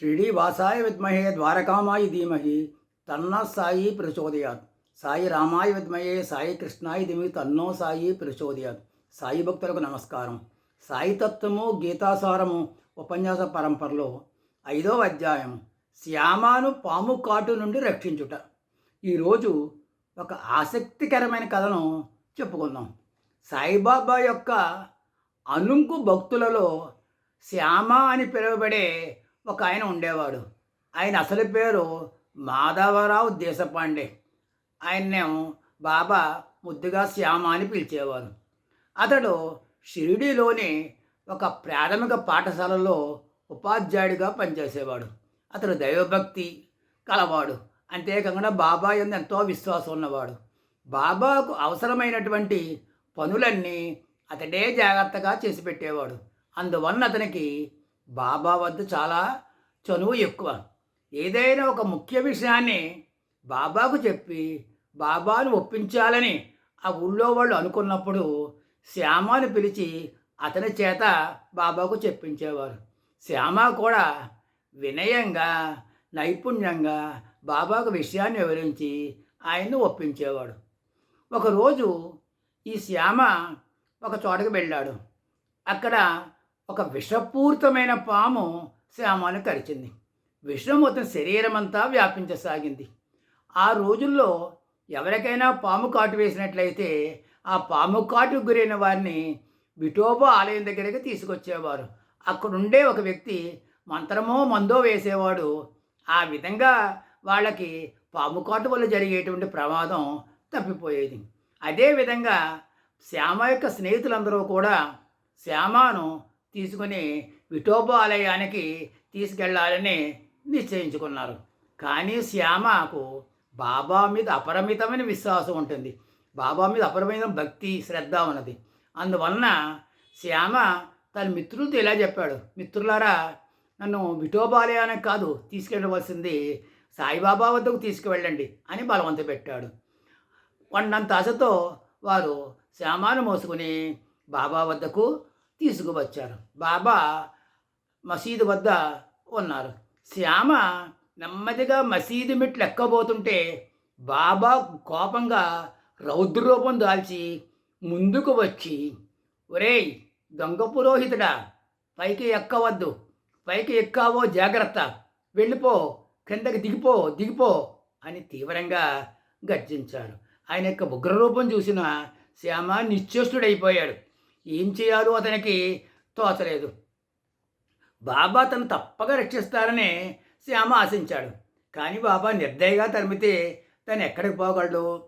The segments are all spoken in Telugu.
షిరిడి వాసాయ విద్మహే ద్వారకామాయ ధీమహి తన్న సాయి ప్రచోదయాత్ సాయి రామాయ విద్మహే సాయి కృష్ణాయ ధీమహి తన్నో సాయి ప్రచోదయాత్ సాయి భక్తులకు నమస్కారం. సాయి తత్వము గీతాసారము ఉపన్యాస పరంపరలో ఐదవ అధ్యాయం శ్యామాను పాము కాటు నుండి రక్షించుట. ఈరోజు ఒక ఆసక్తికరమైన కథను చెప్పుకుందాం. సాయిబాబా యొక్క అనుంకు భక్తులలో శ్యామ అని పిలువబడే ఒక ఆయన ఉండేవాడు. ఆయన అసలు పేరు మాధవరావు దేశపాండే. ఆయన్నేమో బాబా ముద్దుగా శ్యామ అని పిలిచేవారు. అతడు షిరిడీలోని ఒక ప్రాథమిక పాఠశాలలో ఉపాధ్యాయుడిగా పనిచేసేవాడు. అతడు దైవభక్తి కలవాడు. అంతేకాకుండా బాబా ఎందు ఎంతో విశ్వాసం ఉన్నవాడు. బాబాకు అవసరమైనటువంటి పనులన్నీ అతడే జాగ్రత్తగా చేసి పెట్టేవాడు. అందువలన అతనికి బాబా వద్ద చాలా చనువు ఎక్కువ. ఏదైనా ఒక ముఖ్య విషయాన్ని బాబాకు చెప్పి బాబాను ఒప్పించాలని ఆ ఊళ్ళో వాళ్ళు అనుకున్నప్పుడు శ్యామను పిలిచి అతని చేత బాబాకు చెప్పించేవారు. శ్యామ కూడా వినయంగా నైపుణ్యంగా బాబాకు విషయాన్ని వివరించి ఆయన్ను ఒప్పించేవాడు. ఒకరోజు ఈ శ్యామ ఒక చోటకి వెళ్ళాడు. అక్కడ ఒక విషపూరితమైన పాము శ్యామాను కరిచింది. విషం అతని శరీరం అంతా వ్యాపించసాగింది. ఆ రోజుల్లో ఎవరికైనా పాము కాటు వేసినట్లయితే ఆ పాము కాటు గురైన వారిని విఠోబా ఆలయం దగ్గరికి తీసుకొచ్చేవారు. అక్కడుండే ఒక వ్యక్తి మంత్రమో మందో వేసేవాడు. ఆ విధంగా వాళ్ళకి పాము కాటు వల్ల జరిగేటువంటి ప్రమాదం తప్పిపోయేది. అదేవిధంగా శ్యామ యొక్క స్నేహితులందరూ కూడా శ్యామను తీసుకుని విఠోబా ఆలయానికి తీసుకెళ్ళాలని నిశ్చయించుకున్నారు. కానీ శ్యామకు బాబా మీద అపరిమితమైన విశ్వాసం ఉంటుంది. బాబా మీద అపరిమితమైన భక్తి శ్రద్ధ ఉన్నది. అందువలన శ్యామ తన మిత్రులతో ఇలా చెప్పాడు. మిత్రులారా నన్ను విఠోబాలయానికి కాదు తీసుకెళ్ళవలసింది సాయిబాబా వద్దకు తీసుకువెళ్ళండి అని బలవంత పెట్టాడు. వండంత ఆశతో వారు శ్యామాను మోసుకుని బాబా వద్దకు తీసుకువచ్చారు. బాబా మసీదు వద్ద ఉన్నారు. శ్యామ నెమ్మదిగా మసీదు మెట్లు ఎక్కబోతుంటే బాబా కోపంగా రౌద్రరూపం దాల్చి ముందుకు వచ్చి ఒరేయ్ దొంగ పురోహితుడా పైకి ఎక్కవద్దు పైకి ఎక్కావో జాగ్రత్త వెళ్ళిపో కిందకి దిగిపో దిగిపో అని తీవ్రంగా గర్జించాడు ఆయన యొక్క ఉగ్రరూపం చూసిన శ్యామ నిశ్చేష్టుడైపోయాడు. ఏం చేయాలో అతనికి తోచలేదు. బాబా తను తప్పక రక్షిస్తారని శ్యామ ఆశించాడు. కానీ బాబా నిర్దయగా తరిమితే తను ఎక్కడికి పోగలడు?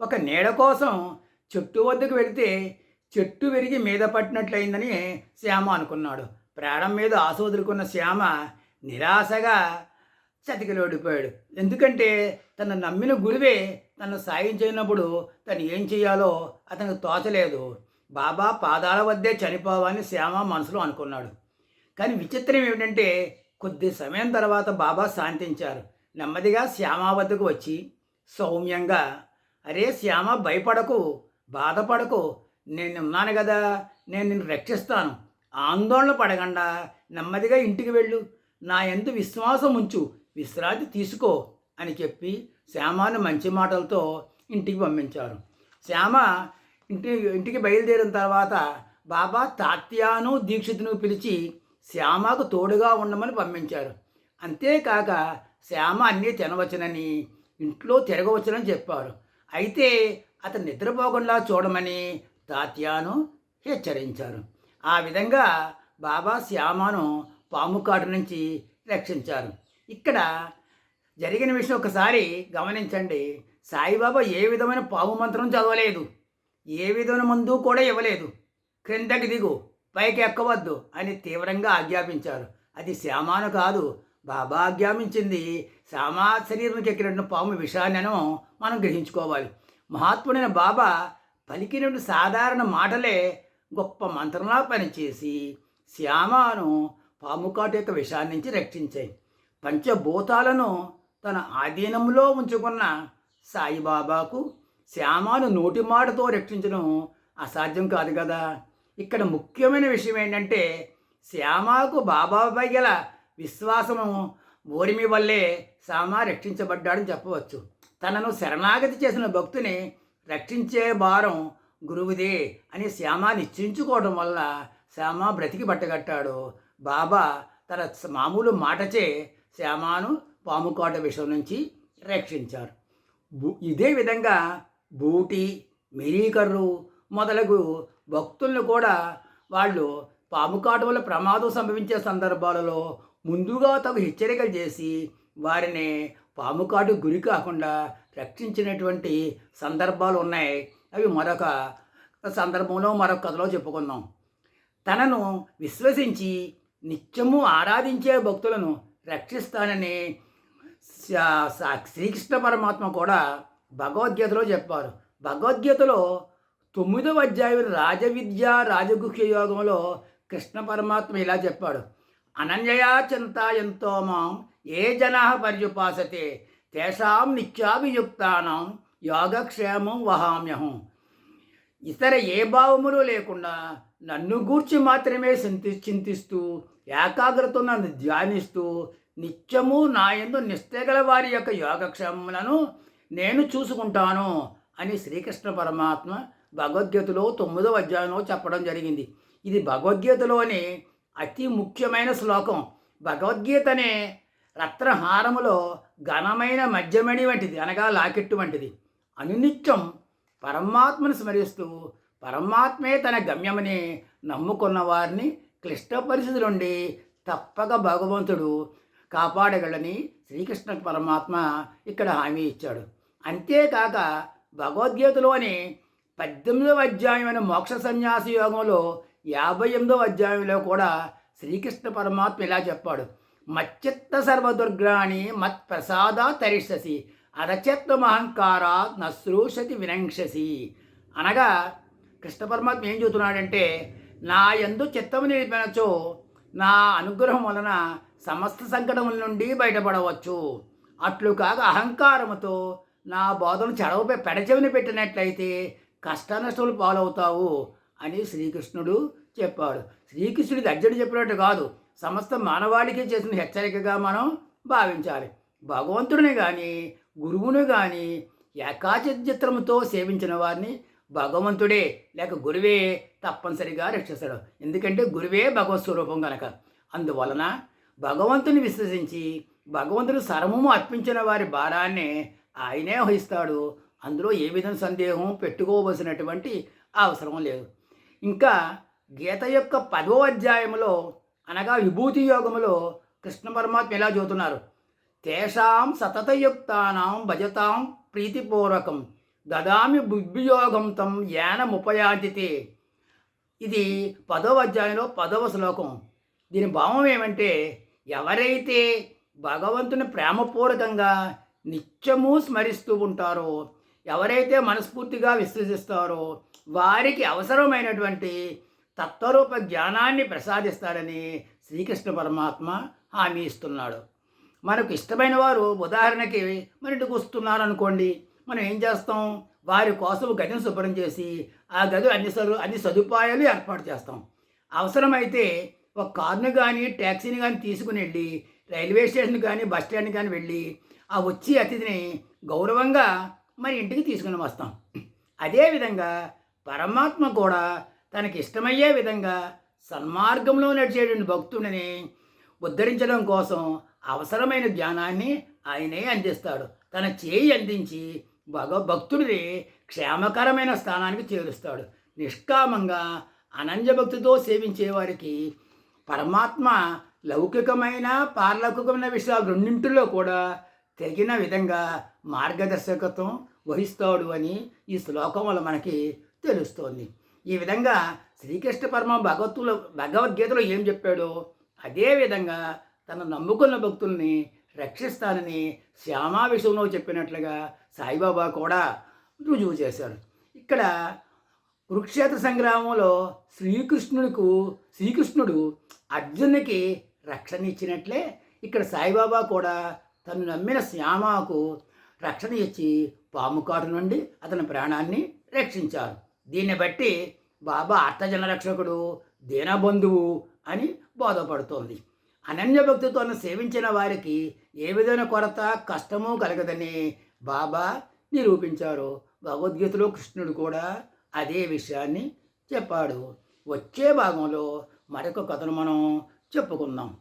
ఒక నీడ కోసం చెట్టు వద్దకు వెళితే చెట్టు విరిగి మీద పట్టినట్లయిందని శ్యామ అనుకున్నాడు. ప్రాణం మీద ఆశ వదులుకున్న శ్యామ నిరాశగా చతికిలోడిపోయాడు ఎందుకంటే తను నమ్మిన గురువే తను సాయం చేయనప్పుడు తను ఏం చేయాలో అతనికి తోచలేదు. బాబా పాదాల వద్దే చనిపోవాలని శ్యామ మనసులో అనుకున్నాడు. కానీ విచిత్రం ఏమిటంటే కొద్ది సమయం తర్వాత బాబా శాంతించారు. నెమ్మదిగా శ్యామ వద్దకు వచ్చి సౌమ్యంగా అరే శ్యామ భయపడకు బాధపడకు. నేనున్నాను కదా నేను నిన్ను రక్షిస్తాను. ఆందోళన పడకుండా నెమ్మదిగా ఇంటికి వెళ్ళు. నా ఎందు విశ్వాసం ఉంచు. విశ్రాంతి తీసుకో అని చెప్పి శ్యామాను మంచి మాటలతో ఇంటికి పంపించారు. శ్యామ ఇంటి ఇంటికి బయలుదేరిన తర్వాత బాబా తాత్యాను దీక్షితును పిలిచి శ్యామకు తోడుగా ఉండమని పంపించారు అంతేకాక శ్యామ అన్నీ తినవచ్చునని ఇంట్లో తిరగవచ్చునని చెప్పారు అయితే అతను నిద్రపోకుండా చూడమని తాత్యాను హెచ్చరించారు ఆ విధంగా బాబా శ్యామను పాము కాటు నుంచి రక్షించారు. ఇక్కడ జరిగిన విషయం ఒకసారి గమనించండి. సాయిబాబా ఏ విధమైన పాము మంత్రం చదవలేదు. ఏ విధమైన ముందు కూడా ఇవ్వలేదు. క్రిందకి దిగు పైకి ఎక్కవద్దు అని తీవ్రంగా ఆజ్ఞాపించారు. అది శ్యామాను కాదు. బాబా ఆజ్ఞాపించింది శ్యామా శరీరానికి ఎక్కినట్టు పాము విషయాన్నను మనం గ్రహించుకోవాలి. మహాత్ముడైన బాబా పలికినట్టు సాధారణ మాటలే గొప్ప మంత్రంలా పనిచేసి శ్యామను పాముకాటు యొక్క విషాన్ని నుంచి రక్షించాయి. పంచభూతాలను తన ఆధీనంలో ఉంచుకున్న సాయిబాబాకు శ్యామాను నోటి మాటతో రక్షించడం అసాధ్యం కాదు కదా. ఇక్కడ ముఖ్యమైన విషయం ఏంటంటే శ్యామకు బాబాపై గల విశ్వాసము ఓరిమి వల్లే శ్యామ రక్షించబడ్డాడని చెప్పవచ్చు. తనను శరణాగతి చేసిన భక్తుని రక్షించే భారం గురువుదే అని శ్యామ నిశ్చయించుకోవడం వల్ల శ్యామ బ్రతికి పట్టగట్టాడు బాబా తన మామూలు మాటచే శ్యామాను పాముకోట విషయం నుంచి రక్షించారు. ఇదే విధంగా బూటి మిరీకర్రు మొదలగు భక్తులను కూడా వాళ్ళు పాముకాటు వల్ల ప్రమాదం సంభవించే సందర్భాలలో ముందుగా తగు హెచ్చరికలు చేసి వారిని పాముకాటు గురి కాకుండా రక్షించినటువంటి సందర్భాలు ఉన్నాయి. అవి మరొక సందర్భంలో మరొక కథలో చెప్పుకుందాం. తనను విశ్వసించి నిత్యము ఆరాధించే భక్తులను రక్షిస్తానని శ్రీకృష్ణ పరమాత్మ కూడా భగవద్గీతలో చెప్పారు. భగవద్గీతలో తొమ్మిదవ అధ్యాయం రాజవిద్య రాజగుహ్య యోగంలో కృష్ణ పరమాత్మ ఇలా చెప్పాడు. అనన్యయా చింతాయంతో మాం ఏ జనా పర్యుపాసతే తేషాం నిత్యాభియుక్తానం యోగక్షేమం వహామ్యహం. ఇతర ఏ భావములు లేకుండా నన్ను గూర్చి మాత్రమే చింతి చింతిస్తూ ఏకాగ్రత నన్ను ధ్యానిస్తూ నిత్యము నా యందు నిష్ఠగల వారి యొక్క యోగక్షేమములను నేను చూసుకుంటాను అని శ్రీకృష్ణ పరమాత్మ భగవద్గీతలో తొమ్మిదవ అధ్యాయంలో చెప్పడం జరిగింది. ఇది భగవద్గీతలోని అతి ముఖ్యమైన శ్లోకం. భగవద్గీత అనే రత్నహారములో ఘనమైన మధ్యమణి వంటిది అనగా లాకెట్టు వంటిది. అనునిత్యం పరమాత్మను స్మరిస్తూ పరమాత్మే తన గమ్యమని నమ్ముకున్న వారిని క్లిష్ట పరిస్థితుల నుండి తప్పక భగవంతుడు కాపాడగలని శ్రీకృష్ణ పరమాత్మ ఇక్కడ హామీ ఇచ్చాడు. అంతేకాక భగవద్గీతలోని పద్దెనిమిదవ అధ్యాయమైన మోక్ష సన్యాస యోగంలో యాభై ఎనిమిదవ అధ్యాయంలో కూడా శ్రీకృష్ణ పరమాత్మ ఇలా చెప్పాడు. మచ్చిత్త సర్వదుర్గాణి మత్ ప్రసాద తరిష్యసి అరచత్వమహంకారా నశ్రూషతి వినంక్షసి. అనగా కృష్ణ పరమాత్మ ఏం చెబుతున్నాడంటే నా ఎందు చిత్తము నిలిపినచో నా అనుగ్రహం వలన సమస్త సంకటముల నుండి బయటపడవచ్చు. అట్లు కాక అహంకారముతో నా బోధను చెడవపై పెడచెవిని పెట్టినట్లయితే కష్ట పాలవుతావు అని శ్రీకృష్ణుడు చెప్పాడు. శ్రీకృష్ణుడికి అర్జునుడు చెప్పినట్టు కాదు. సమస్త మానవాళికి చేసిన హెచ్చరికగా మనం భావించాలి. భగవంతుడిని కానీ గురువుని కానీ ఏకాచిత్రముతో సేవించిన వారిని భగవంతుడే లేక గురువే తప్పనిసరిగా రక్షిస్తాడు. ఎందుకంటే గురువే భగవత్ స్వరూపం గనక. అందువలన భగవంతుని విశ్వసించి భగవంతుడు సర్వము అర్పించిన వారి భారాన్ని ఆయనే వహిస్తాడు. అందులో ఏ విధంగా సందేహం పెట్టుకోవలసినటువంటి అవసరం లేదు. ఇంకా గీత యొక్క పదో అధ్యాయంలో అనగా విభూతి యోగములో కృష్ణ పరమాత్మ ఎలా చెబుతున్నారు తేషాం సతతయుక్తానాం భజతాం ప్రీతిపూర్వకం దదామి బుద్ధియోగం తం యానముపయాంతితే ఇది పదవ అధ్యాయంలో పదవ శ్లోకం. దీని భావం ఏమంటే ఎవరైతే భగవంతుని ప్రేమపూర్వకంగా నిత్యము స్మరిస్తూ ఉంటారో ఎవరైతే మనస్ఫూర్తిగా విశ్వసిస్తారో వారికి అవసరమైనటువంటి తత్వరూప జ్ఞానాన్ని ప్రసాదిస్తారని శ్రీకృష్ణ పరమాత్మ హామీ ఇస్తున్నాడు. మనకు ఇష్టమైన వారు ఉదాహరణకి మన ఇంటికి వస్తున్నారు అనుకోండి మనం ఏం చేస్తాం? వారి కోసం గదిని శుభ్రం చేసి ఆ గది అన్ని సదు అన్ని సదుపాయాలు ఏర్పాటు చేస్తాం. అవసరమైతే ఒక కార్ను కానీ ట్యాక్సీని కానీ తీసుకుని వెళ్ళి రైల్వే స్టేషన్ కానీ బస్ స్టాండ్ కానీ వెళ్ళి ఆ వచ్చే అతిథిని గౌరవంగా మరి ఇంటికి తీసుకుని వస్తాం. అదేవిధంగా పరమాత్మ కూడా తనకి ఇష్టమయ్యే విధంగా సన్మార్గంలో నడిచేటువంటి భక్తుడిని ఉద్ధరించడం కోసం అవసరమైన జ్ఞానాన్ని ఆయనే అందిస్తాడు. తన చేయి అందించి భగ భక్తుడిని క్షేమకరమైన స్థానానికి చేరుస్తాడు. నిష్కామంగా అనంజభక్తితో సేవించే వారికి పరమాత్మ లౌకికమైన పారలౌకికమైన విషయాలు రెండింటిలో కూడా తగిన విధంగా మార్గదర్శకత్వం వహిస్తాడు అని ఈ శ్లోకం వల్ల మనకి తెలుస్తోంది. ఈ విధంగా శ్రీకృష్ణ పరమ భగవత్తులో భగవద్గీతలో ఏం చెప్పాడో అదే విధంగా తన నమ్ముకున్న భక్తుల్ని రక్షిస్తానని శ్యామా విషయంలో చెప్పినట్లుగా సాయిబాబా కూడా రుజువు చేశారు. ఇక్కడ కురుక్షేత్ర సంగ్రామంలో శ్రీకృష్ణుడికు శ్రీకృష్ణుడు అర్జునుడికి రక్షణ ఇచ్చినట్లే ఇక్కడ సాయిబాబా కూడా తను నమ్మిన శ్యామకు రక్షణ ఇచ్చి పాము కాటు నుండి అతని ప్రాణాన్ని రక్షించారు. దీన్ని బట్టి బాబా అర్థజన రక్షకుడు దీనబంధువు అని బోధపడుతోంది. అనన్య భక్తితోను సేవించిన వారికి ఏ విధమైన కొరత కష్టము కలగదని బాబా నిరూపించారు. భగవద్గీతలో కృష్ణుడు కూడా అదే విషయాన్ని చెప్పాడు. వచ్చే భాగంలో మరొక కథను మనం చెప్పుకుందాం.